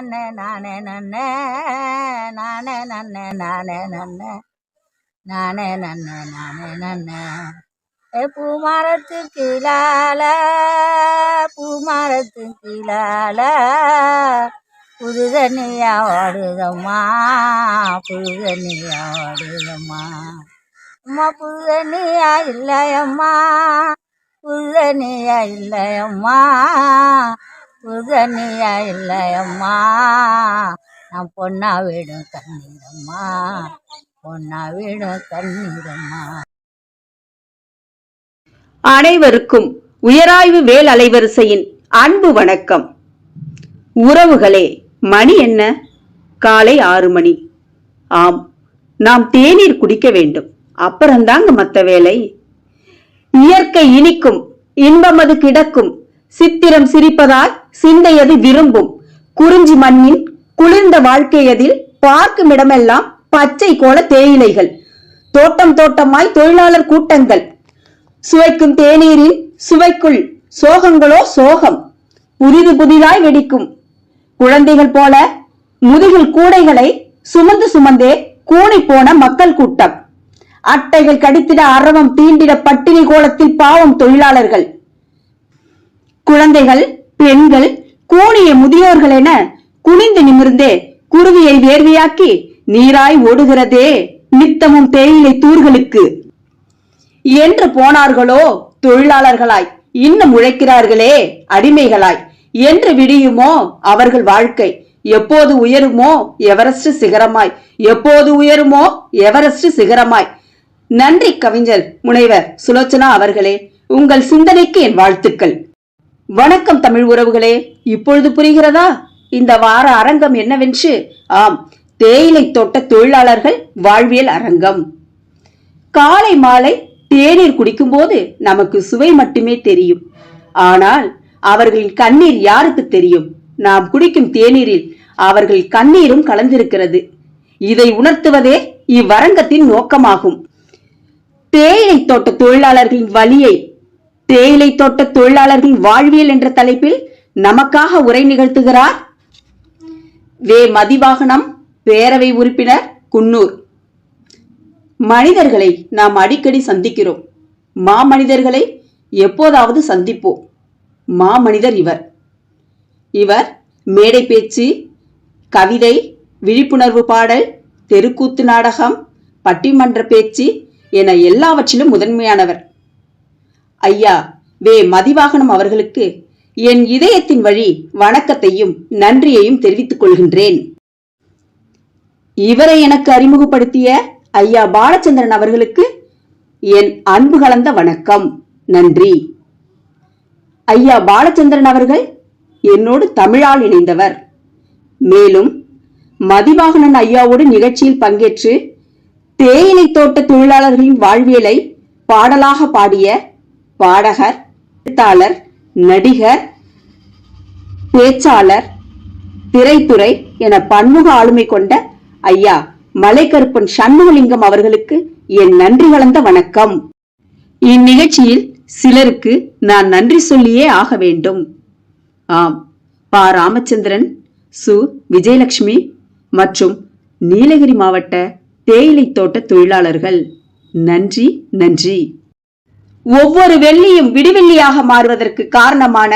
நன்னே நானே நன்னே நானே நன்னே நானே நன்னே நானே நன்னே நானே நன்னே ஏ பூமரத்து கீழால பூமரத்து கீழால புதுதண்ணியா ஓடுதம்மா புது ஓடுதம்மா அம்மா புதுதண்ணியா இல்லையம்மா புதுதண்ணியா இல்லையம்மா புது இல்லையம்மா நான் பொண்ணா விடும் தண்ணீரம்மா பொண்ணா விடும் தண்ணீரம்மா அனைவருக்கும் உயராய்வு வேல் அலைவரிசையின் அன்பு வணக்கம். உறவுகளே மணி என்ன? காலை ஆறு மணி. ஆம் நாம் தேநீர் குடிக்க வேண்டும். அப்புறம்தாங்க மத்த வேலை. இயற்கை இனிக்கும் இன்பமது கிடக்கும். சித்திரம் சிரிப்பதால் சிந்தையது விரும்பும். குறிஞ்சி மண்ணின் குளிர்ந்த வாழ்க்கையதில் பார்க்கும் இடமெல்லாம் பச்சை கோல தேயிலைகள். தோட்டம் தோட்டமாய் தொழிலாளர் கூட்டங்கள். சுவைக்கும் தேநீரில் சுவைக்குள் சோகங்களோ சோகம். புதிது புதிதாய் வெடிக்கும். குழந்தைகள் போல முதுகில் கூடைகளை சுமந்து சுமந்தே கூணி போன மக்கள் கூட்டம். அட்டைகள் கடித்திட அரவம் தீண்டிட பட்டினி கோலத்தில் பாவம் தொழிலாளர்கள். குழந்தைகள் பெண்கள் கூனிய முதியோர்கள் என குனிந்து நிமிர்ந்தே குருவியை வேர்வையாக்கி நீராய் ஓடுகிறதே நித்தமும் தேயிலை தூர்களுக்கு. என்று போனார்களோ தொழிலாளர்களாய் இன்னும் உழைக்கிறார்களே அடிமைகளாய் என்று விடியுமோ அவர்கள் வாழ்க்கை? எப்போது உயருமோ எவரெஸ்ட் சிகரமாய் எப்போது உயருமோ எவரெஸ்ட் சிகரமாய். நன்றி கவிஞர் முனைவர் சுலோச்சனா அவர்களே உங்கள் சிந்தனைக்கு என் வாழ்த்துக்கள். வணக்கம் தமிழ் உறவுகளே இப்பொழுது புரிகிறதா? இந்த வார அரங்கம் என்னவென்று? ஆம் தேயிலை தோட்ட தொழிலாளர்கள் வாழ்வியல் அரங்கம். காலை மாலை தேநீர் குடிக்கும்போது நமக்கு சுவை மட்டுமே தெரியும். ஆனால் அவர்களின் கண்ணீர் யாருக்கு தெரியும்? நாம் குடிக்கும் தேநீரில் அவர்கள் கண்ணீரும் கலந்திருக்கிறது. இதை உணர்த்துவதே இவ்வரங்கத்தின் நோக்கமாகும். தேயிலை தோட்ட தொழிலாளர்களின் வழியை தேயிலை தோட்ட தொழிலாளர்கள் வாழ்வியல் என்ற தலைப்பில் நமக்காக உரை நிகழ்த்துகிறார் வே. மதிவாகனம் பேரவை உறுப்பினர் குன்னூர். மனிதர்களை நாம் அடிக்கடி சந்திக்கிறோம். மாமனிதர்களை எப்போதாவது சந்திப்போம். மாமனிதர் இவர். இவர் மேடை பேச்சு கவிதை விழிப்புணர்வு பாடல் தெருக்கூத்து நாடகம் பட்டிமன்ற பேச்சு என எல்லாவற்றிலும் முதன்மையானவர். ஐயா வே மதிவாகனம் அவர்களுக்கு என் இதயத்தின் வழி வணக்கத்தையும் நன்றியையும் தெரிவித்துக் கொள்கின்றேன். இவரை எனக்கு அறிமுகப்படுத்திய ஐயா பாலச்சந்திரன் அவர்களுக்கு என் அன்பு கலந்த வணக்கம். நன்றி. ஐயா பாலச்சந்திரன் அவர்கள் என்னோடு தமிழால் இணைந்தவர். மேலும் மதிவாகனன் ஐயாவோடு நிகழ்ச்சியில் பங்கேற்று தேயிலை தோட்ட தொழிலாளர்களின் வாழ்வியலை பாடலாக பாடிய பாடகர் எழுத்தாளர் நடிகர் பேச்சாளர் திரைத்துறை என பன்முக ஆளுமை கொண்ட ஐயா மலைக்கருப்பன் சண்முகலிங்கம் அவர்களுக்கு என் நன்றி கலந்த வணக்கம். இந்நிகழ்ச்சியில் சிலருக்கு நான் நன்றி சொல்லியே ஆக வேண்டும். ஆம் பா. ராமச்சந்திரன் சு. விஜயலட்சுமி மற்றும் நீலகிரி மாவட்ட தேயிலை தோட்ட தொழிலாளர்கள். நன்றி நன்றி. ஒவ்வொரு வெள்ளியும் விடிவெள்ளியாக மாறுவதற்கு காரணமான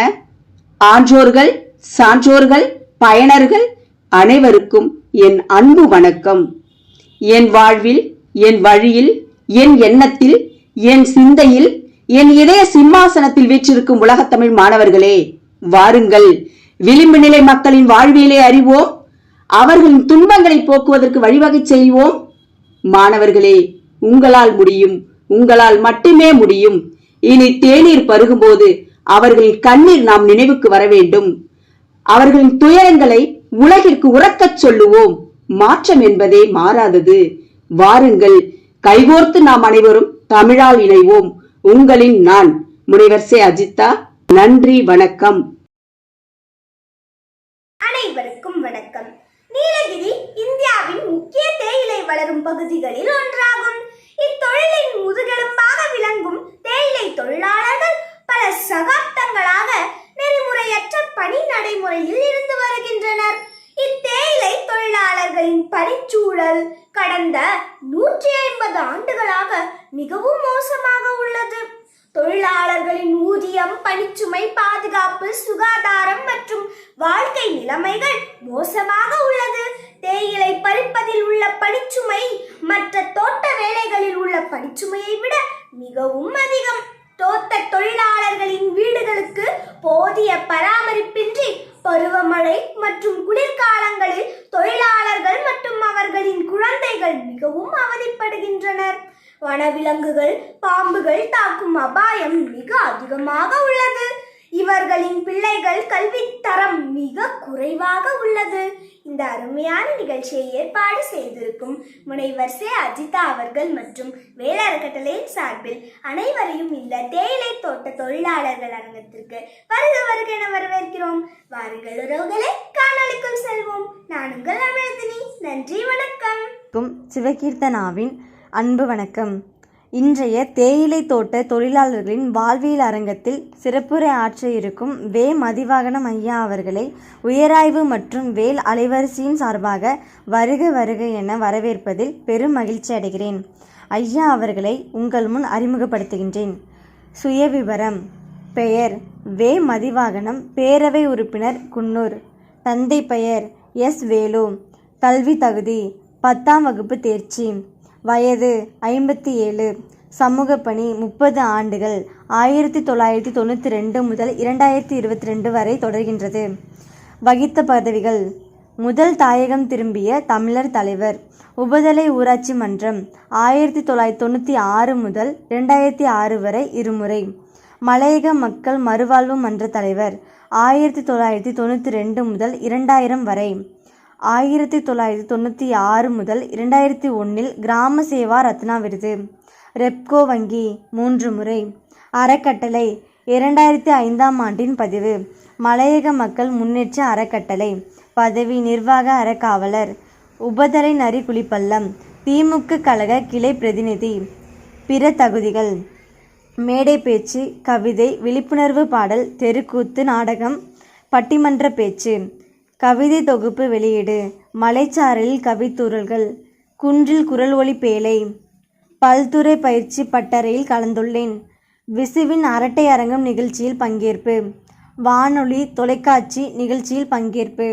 ஆன்றோர்கள் சான்றோர்கள் பயனர்கள் அனைவருக்கும் என் அன்பு வணக்கம். என் வாழ்வில் என் வழியில் என் எண்ணத்தில் என் சிந்தையில் என் இதய சிம்மாசனத்தில் வீற்றிருக்கும் உலகத்தமிழ் மாணவர்களே வாருங்கள். விளிம்பு நிலை மக்களின் வாழ்வியலை அறிவோம். அவர்களின் துன்பங்களை போக்குவதற்கு வழிவகை செய்வோம். மாணவர்களே உங்களால் முடியும். உங்களால் மட்டுமே முடியும். இனி தேநீர் பருகும்போது அவர்களின் கண்ணீர் நாம் நினைவுக்கு வர வேண்டும். அவர்களின் துயரங்களை உலகிற்கு உறக்கச் சொல்லுவோம். மாற்றம் என்பதே மாறாதது. வாருங்கள் கைகோர்த்து நாம் அனைவரும் தமிழால் இணைவோம். உங்களின் நான் முனைவர் சே. அஜித்தா. நன்றி வணக்கம். அனைவருக்கும் வணக்கம். நீலகிரி இந்தியாவின் முக்கிய தேயிலை வளரும் பகுதிகளில் ஒன்றாகும். இத்தொழிலின் முதுகெலும்பாக விளங்கும் தேயிலை தொழிலாளர்கள் பல சகாப்தங்களாக நெறிமுறையற்ற பணி நடைமுறையில் இருந்து வருகின்றனர். இத்தேயிலை தொழிலாளர்களின் பணிச்சூழல் கடந்த நூற்றி ஐம்பது ஆண்டுகளாக மிகவும் மோசமாக உள்ளது. தொழிலாளர்களின் ஊதியம் பணிச்சுமை பாதுகாப்பு சுகாதாரம் மற்றும் வாழ்க்கை நிலைமைகள் மோசமாக உள்ளது. தேயிலை பறிப்பதில் உள்ள பணிச்சுமை மற்ற தோட்ட வேலைகளில் உள்ள பணிச்சுமையை விட மிகவும் அதிகம். தோட்ட தொழிலாளர்களின் வீடுகளுக்கு போதிய பராமரிப்பின்றி பருவமழை மற்றும் குளிர்காலங்களில் தொழிலாளர்கள் மற்றும் அவர்களின் குழந்தைகள் மிகவும் அவதிப்படுகின்றனர். வனவிலங்குகள் பாம்புகள் தாக்கும் அபாயம் மிக அதிகமாக உள்ளது. இவர்களின் பிள்ளைகள் கல்வி தரம் மிக குறைவாக உள்ளது. இந்த அருமையான நிகழ்ச்சியை ஏற்பாடு செய்திருக்கும் முனைவர் சே. அஜிதா அவர்கள் மற்றும் வேளாண்கட்டளையின் சார்பில் அனைவரையும் இந்த தேயிலை தோட்ட தொழிலாளர்கள் அரங்கத்திற்கு வருக வருக என வரவேற்கிறோம். வாருங்கள் உறவுகளை காணொலிக்குள் செல்வோம். நான் உங்கள் அமிழ்தினி நன்றி வணக்கம். சிவகீர்த்தனாவின் அன்பு வணக்கம். இன்றைய தேயிலை தோட்ட தொழிலாளர்களின் வாழ்வியல் அரங்கத்தில் சிறப்புரை ஆற்ற இருக்கும் வே. மதிவாகனம் ஐயா அவர்களை உயராய்வு மற்றும் வேல் அலைவரிசையின் சார்பாக வருக வருக என வரவேற்பதில் பெரும் மகிழ்ச்சி அடைகிறேன். ஐயா அவர்களை உங்கள் முன் அறிமுகப்படுத்துகின்றேன். சுயவிவரம். பெயர் வே. மதிவாகனம் பேரவை உறுப்பினர் குன்னூர். தந்தை பெயர் எஸ். வேலு. கல்வி தகுதி பத்தாம் வகுப்பு தேர்ச்சி. வயது ஐம்பத்தி ஏழு. சமூக பணி முப்பது ஆண்டுகள். ஆயிரத்தி தொள்ளாயிரத்தி தொண்ணூற்றி ரெண்டு முதல் இரண்டாயிரத்தி இருபத்தி ரெண்டு வரை தொடர்கின்றது. வகித்த பதவிகள். முதல் தாயகம் திரும்பிய தமிழர் தலைவர். உபதலை ஊராட்சி மன்றம். ஆயிரத்தி தொள்ளாயிரத்தி தொண்ணூற்றி ஆறு முதல் இரண்டாயிரத்தி ஆறு வரை இருமுறை. மலையக மக்கள் மறுவாழ்வு மன்ற தலைவர். ஆயிரத்தி தொள்ளாயிரத்தி தொண்ணூற்றி ரெண்டு முதல் இரண்டாயிரம் வரை. ஆயிரத்தி தொள்ளாயிரத்தி தொண்ணூற்றி ஆறு முதல் இரண்டாயிரத்தி ஒன்றில் கிராம சேவா ரத்னா விருது. ரெப்கோ வங்கி மூன்று முறை. அறக்கட்டளை இரண்டாயிரத்தி ஐந்தாம் ஆண்டின் பதிவு. மலையக மக்கள் முன்னேற்ற அறக்கட்டளை. பதவி நிர்வாக அறக்காவலர். உபதலை நரி குளிப்பள்ளம் திமுக கழக கிளை பிரதிநிதி. பிற தகுதிகள். மேடை பேச்சு கவிதை விழிப்புணர்வு பாடல் தெருக்கூத்து நாடகம் பட்டிமன்ற பேச்சு. கவிதை தொகுப்பு வெளியீடு. மலைச்சாரலில் கவித்துறல்கள் குன்றில் குரல் ஒளி பேழை. பல்துறை பயிற்சி பட்டறையில் கலந்துள்ளேன். விசுவின் அரட்டை அரங்கம் நிகழ்ச்சியில் பங்கேற்பு. வானொலி தொலைக்காட்சி நிகழ்ச்சியில் பங்கேற்பு.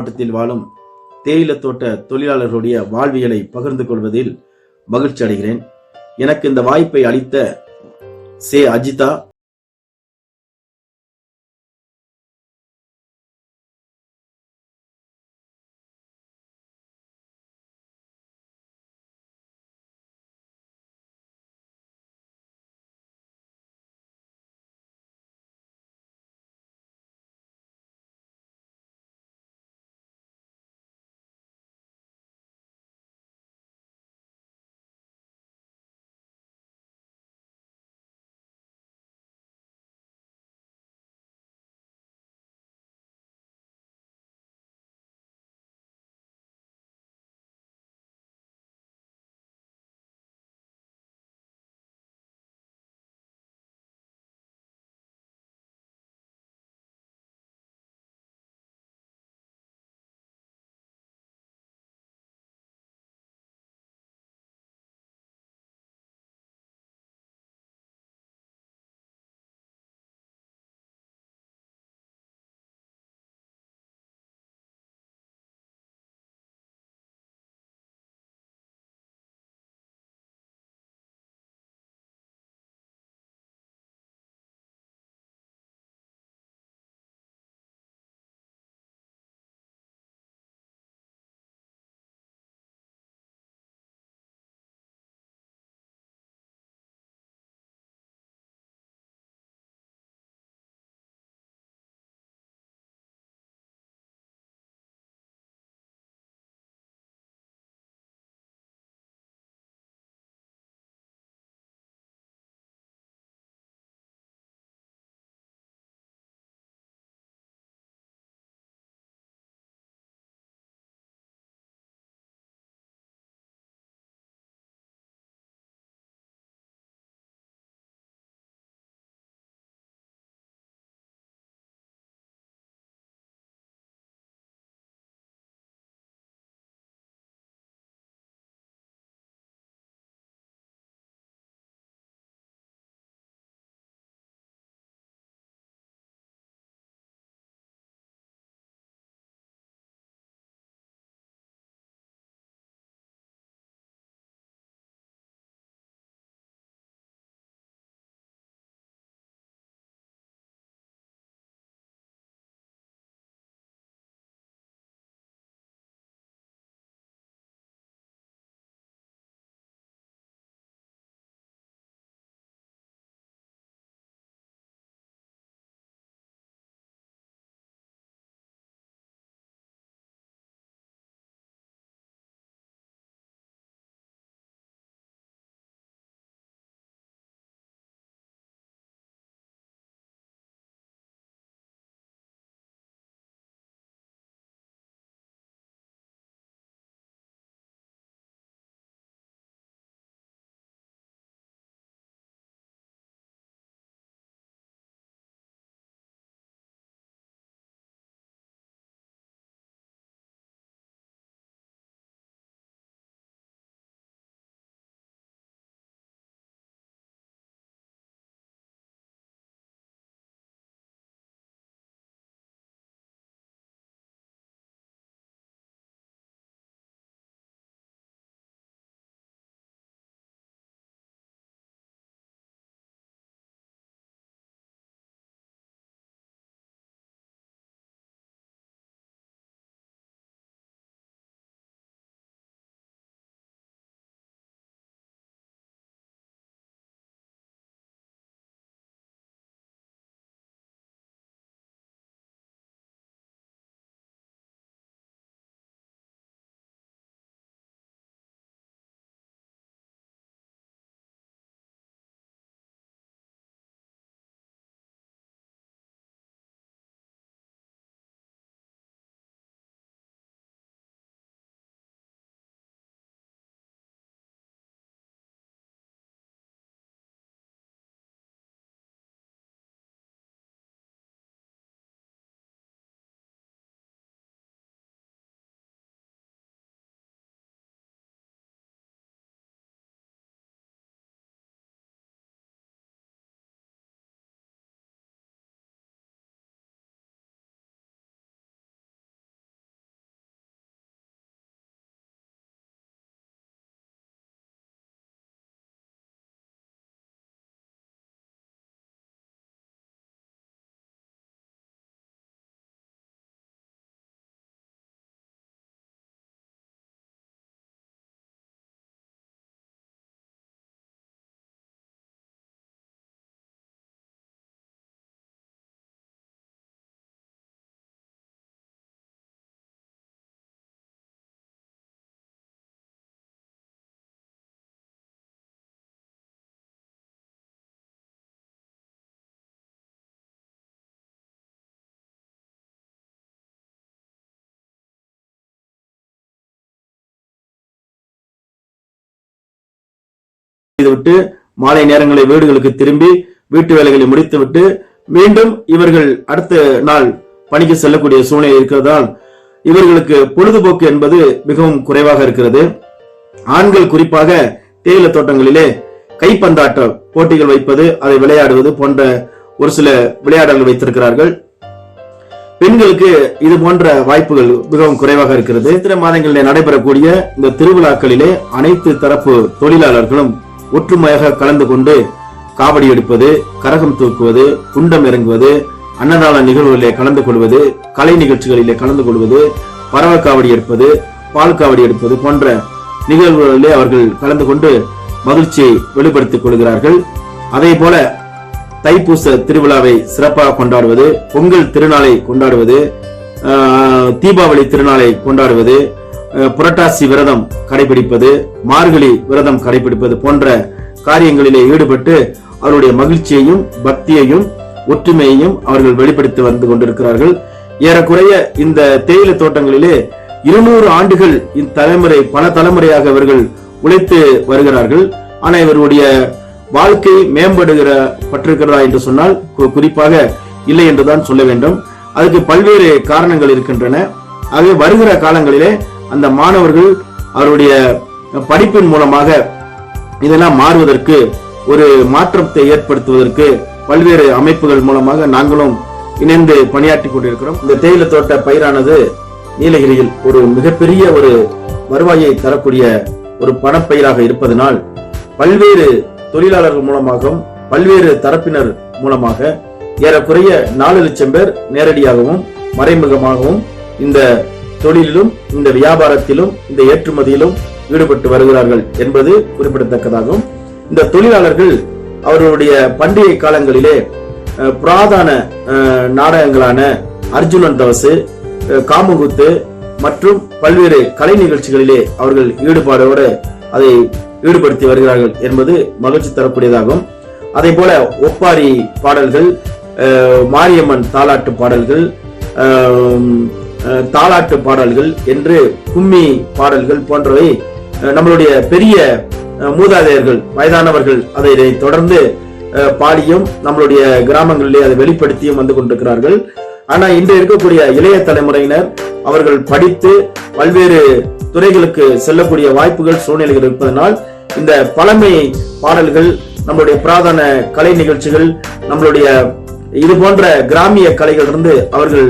மாவட்டத்தில் வாழும் தேயிலை தோட்ட தொழிலாளர்களுடைய வாழ்வியலை பகிர்ந்து கொள்வதில் மகிழ்ச்சி அடைகிறேன். எனக்கு இந்த வாய்ப்பை அளித்த சே அஜிதா செய்துவிட்டு மாலை நேரங்களில் வீடுகளுக்கு திரும்பி வீட்டு வேலைகளை முடித்துவிட்டு மீண்டும் இவர்கள் அடுத்த நாள் பணிக்கு செல்லக்கூடிய சூழ்நிலை இருக்கிறதால் இவர்களுக்கு பொழுதுபோக்கு என்பது மிகவும் குறைவாக இருக்கிறது. ஆண்கள் குறிப்பாக தேயிலை தோட்டங்களிலே கைப்பந்தாட்ட போட்டிகள் வைப்பது அதை விளையாடுவது போன்ற ஒரு சில விளையாடல்கள் வைத்திருக்கிறார்கள். பெண்களுக்கு இது போன்ற வாய்ப்புகள் மிகவும் குறைவாக இருக்கிறது. சித்திர மாதங்களிலே நடைபெறக்கூடிய இந்த திருவிழாக்களிலே அனைத்து தரப்பு தொழிலாளர்களும் ஒற்றுமையாக கலந்து கொண்டு காவடி எடுப்பது கரகம் தூக்குவது குண்டம் இறங்குவது அன்னதான நிகழ்வுகளிலே கலந்து கொள்வது கலை நிகழ்ச்சிகளிலே கலந்து கொள்வது பறவை காவடி எடுப்பது பால் காவடி எடுப்பது போன்ற நிகழ்வுகளிலே அவர்கள் கலந்து கொண்டு மகிழ்ச்சியை வெளிப்படுத்திக் கொள்கிறார்கள். அதே போல தைப்பூச திருவிழாவை சிறப்பாக கொண்டாடுவது பொங்கல் திருநாளை கொண்டாடுவது தீபாவளி திருநாளை கொண்டாடுவது புரட்டாசி விரதம் கடைபிடிப்பது மார்கழி விரதம் கடைபிடிப்பது போன்ற காரியங்களிலே ஈடுபட்டு அவருடைய மகிழ்ச்சியையும் பக்தியையும் ஒற்றுமையையும் அவர்கள் வெளிப்படுத்தி வந்து கொண்டிருக்கிறார்கள். ஏறக்குறைய இந்த தேயிலை தோட்டங்களிலே இருநூறு ஆண்டுகள் இத்தலைமுறை பல தலைமுறையாக இவர்கள் உழைத்து வருகிறார்கள். ஆனால் இவருடைய வாழ்க்கை மேம்படுகிற பட்டிருக்கிறதா என்று சொன்னால் குறிப்பாக இல்லை என்றுதான் சொல்ல வேண்டும். அதுக்கு பல்வேறு காரணங்கள் இருக்கின்றன. ஆகவே வருகிற காலங்களிலே அந்த மாணவர்கள் அவருடைய படிப்பின் மூலமாக இதெல்லாம் மாறுவதற்கு ஒரு மாற்றத்தை ஏற்படுத்துவதற்கு பல்வேறு அமைப்புகள் மூலமாக நாங்களும் இணைந்து பணியாற்றி கொண்டிருக்கிறோம். இந்த தேயிலை தோட்ட பயிரானது நீலகிரியில் ஒரு மிகப்பெரிய ஒரு வருவாயை தரக்கூடிய ஒரு பணப்பயிராக இருப்பதனால் பல்வேறு தொழிலாளர்கள் மூலமாகவும் பல்வேறு தரப்பினர் மூலமாக ஏறக்குறைய நாலு லட்சம் பேர் நேரடியாகவும் மறைமுகமாகவும் இந்த தொழிலிலும் இந்த வியாபாரத்திலும் இந்த ஏற்றுமதியிலும் ஈடுபட்டு வருகிறார்கள் என்பது குறிப்பிடத்தக்கதாகும். இந்த தொழிலாளர்கள் அவர்களுடைய பண்டிகை காலங்களிலே புராதான புராதன நாடகங்களான அர்ஜுனன் தவசு காமகுத்து மற்றும் பல்வேறு கலை நிகழ்ச்சிகளிலே அவர்கள் ஈடுபாடோடு அதை ஈடுபடுத்தி வருகிறார்கள் என்பது மகிழ்ச்சி தரக்கூடியதாகும். அதே போல ஒப்பாரி பாடல்கள் மாரியம்மன் தாலாட்டு பாடல்கள் தாலாட்டு பாடல்கள் என்று கும்மி பாடல்கள் போன்றவை நம்மளுடைய பெரிய மூதாதையர்கள் வயதானவர்கள் அதை இதை தொடர்ந்து பாடியும் நம்மளுடைய கிராமங்களிலே அதை வெளிப்படுத்தியும் வந்து கொண்டிருக்கிறார்கள். ஆனா இன்று இருக்கக்கூடிய இளைய தலைமுறையினர் அவர்கள் படித்து பல்வேறு துறைகளுக்கு செல்லக்கூடிய வாய்ப்புகள் சூழ்நிலைகள் இருப்பதனால் இந்த பழமை பாடல்கள் நம்மளுடைய புராதன கலை நிகழ்ச்சிகள் நம்மளுடைய இது போன்ற கிராமிய கலைகளிலிருந்து அவர்கள்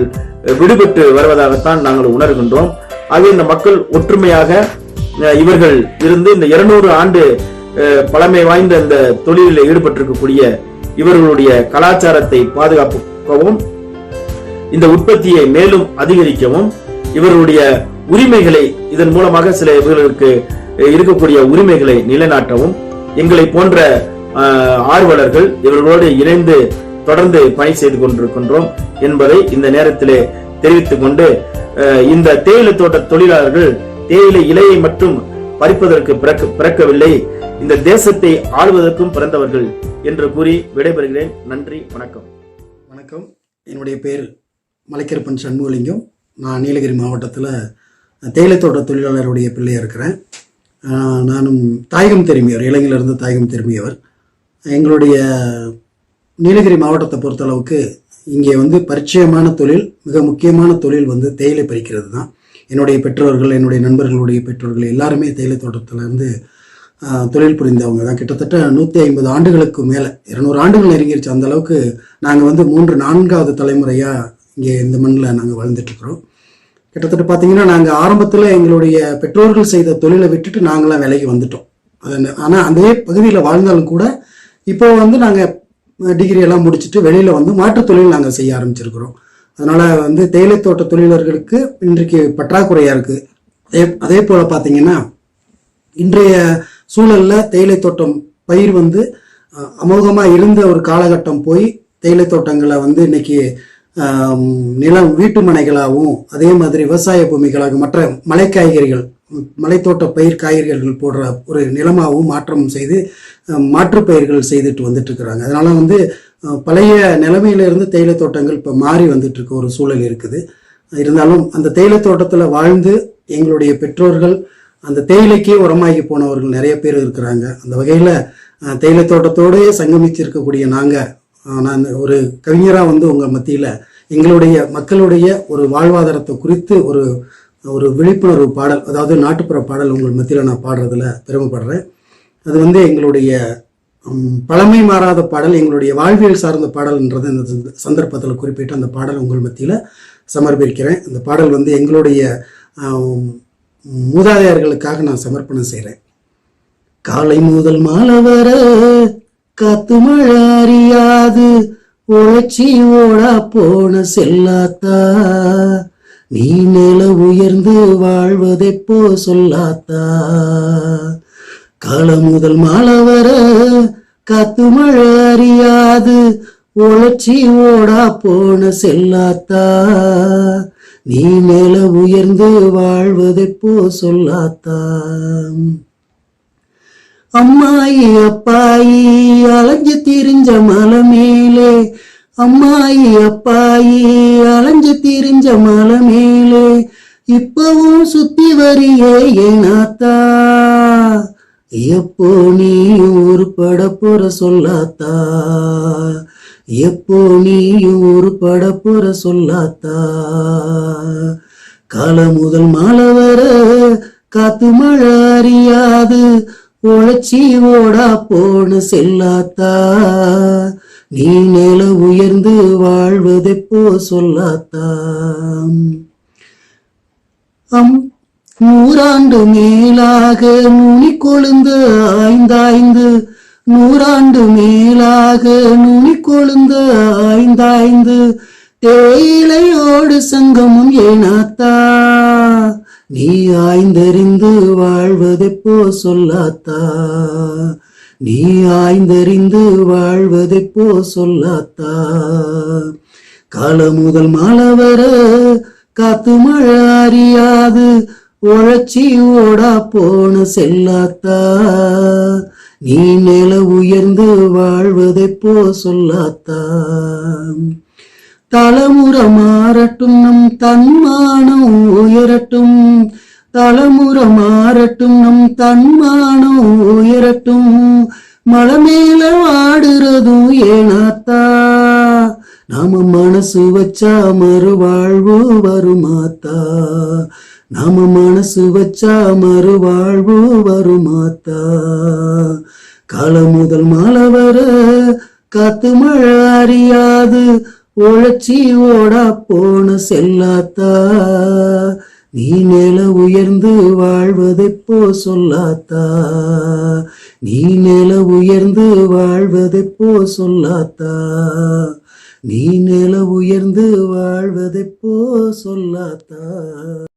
விடுபட்டு வருவதாகத்தான் நாங்கள் உணர்கின்றோம். ஆகவே இந்த மக்கள் ஒற்றுமையாக இவர்கள் இருந்து இந்த இருநூறு ஆண்டு பழமை வாய்ந்த இந்த தொழிலில் ஈடுபட்டிருக்கக்கூடிய இவர்களுடைய கலாச்சாரத்தை பாதுகாப்புக்கவும் இந்த உற்பத்தியை மேலும் அதிகரிக்கவும் இவர்களுடைய உரிமைகளை இதன் மூலமாக சில இவர்களுக்கு இருக்கக்கூடிய உரிமைகளை நிலைநாட்டவும் எங்களை போன்ற ஆர்வலர்கள் இவர்களோடு இணைந்து தொடர்ந்து பணி செய்து கொண்டிருக்கின்றோம் என்பதை இந்த நேரத்திலே தெரிவித்துக் கொண்டு இந்த தேயிலை தோட்ட தொழிலாளர்கள் தேயிலை இலையை மட்டும் பறிப்பதற்கு பிறக்க பிறக்கவில்லை. இந்த தேசத்தை ஆளுவதற்கும் பிறந்தவர்கள் என்று கூறி விடைபெறுகிறேன். நன்றி வணக்கம். வணக்கம். என்னுடைய பேர் மலைக்கருப்பன் சண்முகலிங்கம். நான் நீலகிரி மாவட்டத்தில் தேயிலை தோட்ட தொழிலாளருடைய பிள்ளையாக இருக்கிறேன். நானும் தாயகம் திரும்பியவர் இலங்கையிலிருந்து தாயகம் திரும்பியவர். எங்களுடைய நீலகிரி மாவட்டத்தை பொறுத்தளவுக்கு இங்கே வந்து பரிச்சயமான தொழில் மிக முக்கியமான தொழில் வந்து தேயிலை பறிக்கிறது தான். என்னுடைய பெற்றோர்கள் என்னுடைய நண்பர்களுடைய பெற்றோர்கள் எல்லாருமே தேயிலை தோட்டத்தில் இருந்து தொழில் புரிந்தவங்க தான். கிட்டத்தட்ட நூற்றி ஐம்பது ஆண்டுகளுக்கு மேலே இருநூறு ஆண்டுகள் நெருங்கிருச்சு அந்த அளவுக்கு நாங்கள் வந்து மூன்று நான்காவது தலைமுறையாக இங்கே இந்த மண்ணில் நாங்கள் வளர்ந்துட்டுருக்குறோம் கிட்டத்தட்ட பார்த்தீங்கன்னா நாங்கள் ஆரம்பத்தில் எங்களுடைய பெற்றோர்கள் செய்த தொழிலை விட்டுட்டு நாங்களாம் விலைக்கு வந்துட்டோம். அது ஆனால் அதே பகுதியில் வாழ்ந்தாலும் கூட இப்போ வந்து நாங்கள் டிகிரி எல்லாம் முடிச்சுட்டு வெளியில் வந்து மாற்றுத் தொழில் நாங்கள் செய்ய ஆரம்பிச்சிருக்கிறோம். அதனால் வந்து தேயிலை தோட்ட தொழிலாளர்களுக்கு இன்றைக்கு பற்றாக்குறையாக இருக்குது அதே அதே போல் பார்த்தீங்கன்னா இன்றைய சூழலில் தேயிலை தோட்டம் பயிர் வந்து அமோகமாக இருந்த ஒரு காலகட்டம் போய் தேயிலை தோட்டங்களை வந்து இன்னைக்கு நிலம் வீட்டு மனைகளாகவும் அதே மாதிரி விவசாய பூமிகளாக மற்ற மலை காய்கறிகள் மலைத்தோட்ட பயிர் காய்கறிகள் போடுற ஒரு நிலமாகவும் மாற்றம் செய்து மாற்று பயிர்கள் செய்துட்டு வந்துட்டு இருக்கிறாங்க அதனால வந்து பழைய நிலைமையிலிருந்து தேயிலை தோட்டங்கள் இப்போ மாறி வந்துட்டு இருக்க ஒரு சூழல் இருக்குது. இருந்தாலும் அந்த தேயிலை தோட்டத்தில் வாழ்ந்து எங்களுடைய பெற்றோர்கள் அந்த தேயிலைக்கே உரமாகி போனவர்கள் நிறைய பேர் இருக்கிறாங்க. அந்த வகையில் தேயிலை தோட்டத்தோடே சங்கமித்திருக்கக்கூடிய நாங்கள் நான் ஒரு கவிஞராக வந்து உங்கள் மத்தியில் எங்களுடைய மக்களுடைய ஒரு வாழ்வாதாரத்தை குறித்து ஒரு ஒரு விழிப்புணர்வு பாடல் அதாவது நாட்டுப்புற பாடல் உங்கள் மத்தியில் நான் பாடுறதுல பெருமைப்படுறேன். அது வந்து எங்களுடைய பழமை மாறாத பாடல் எங்களுடைய வாழ்வியல் சார்ந்த பாடல்ன்றது இந்த சந்தர்ப்பத்தில் குறிப்பிட்டு அந்த பாடல் உங்கள் மத்தியில் சமர்ப்பிக்கிறேன். அந்த பாடல் வந்து எங்களுடைய மூதாதையர்களுக்காக நான் சமர்ப்பணம் செய்கிறேன் காலை முதல் மாலை வர காத்து மழை அறியாது உழைச்சி ஓடா போன செல்லாத்தா. நீ நில உயர்ந்து வாழ்வதெப்போ சொல்லாத்தா? காலம் முதல் மாலை வர காத்து மழை அறியாது உழைச்சி ஓடா போன செல்லாத்தா? நீ நில உயர்ந்து வாழ்வதெப்போ சொல்லாத்தா? அம்மாயி அப்பாயி அலைஞ்சு திரிஞ்ச மலை மேலே அம்மாயி அப்பாயி அலைஞ்சு திரிஞ்ச மலை மேலே இப்பவும் சுத்தி வரியே ஏனாத்தா எப்போ நீ ஒரு பட போற சொல்லாத்தா? எப்போ நீ ஒரு பட போற சொல்லாத்தா? காலம் முதல் மாலை வர காத்து மழை அறியாது உழைச்சி ஓடா போன செல்லாத்தா. நீ நில உயர்ந்து வாழ்வதெப்போ சொல்லாத்தா அம் நூறாண்டு மேலாக நுனி கொழுந்து ஆய்ந்தாய்ந்து நூறாண்டு மேலாக நுனி கொழுந்து ஆய்ந்தாய்ந்து தேயிலையோடு சங்கமும் ஏனாத்தா. நீ ஆய்ந்தறிந்து வாழ்வதெப்போ சொல்லாத்தா. நீ ஆய்ந்தறிந்து வாழ்வதெப்போ சொல்லாத்தா? காலம் முதல் மாலை வர காத்து மழை அறியாது உழைச்சி ஓடா போன செல்லாத்தா? நீ நில உயர்ந்து வாழ்வதெப்போ சொல்லாத்தா? தலைமுறை மாறட்டும் நம் தன்மானம் உயரட்டும் தலமுற மாறட்டும் நம் தன்மானம் உயரட்டும். மலை மேல வாடுறதும் ஏனாத்தா. நாம மனசு வச்சா மறுவாழ்வு வருமாத்தா. நாம மனசு வச்சா மறுவாழ்வு வருமாத்தா. காலம் முதல் மாலை வர காத்து மழை அறியாது உழைச்சி ஓடா போன செல்லாத்தா. நீ நில உயர்ந்து வாழ்வதெப்போ சொல்லாத்தா? நீ நில உயர்ந்து வாழ்வதெப்போ சொல்லாத்தா? நீ நில உயர்ந்து வாழ்வதெப்போ சொல்லாத்தா?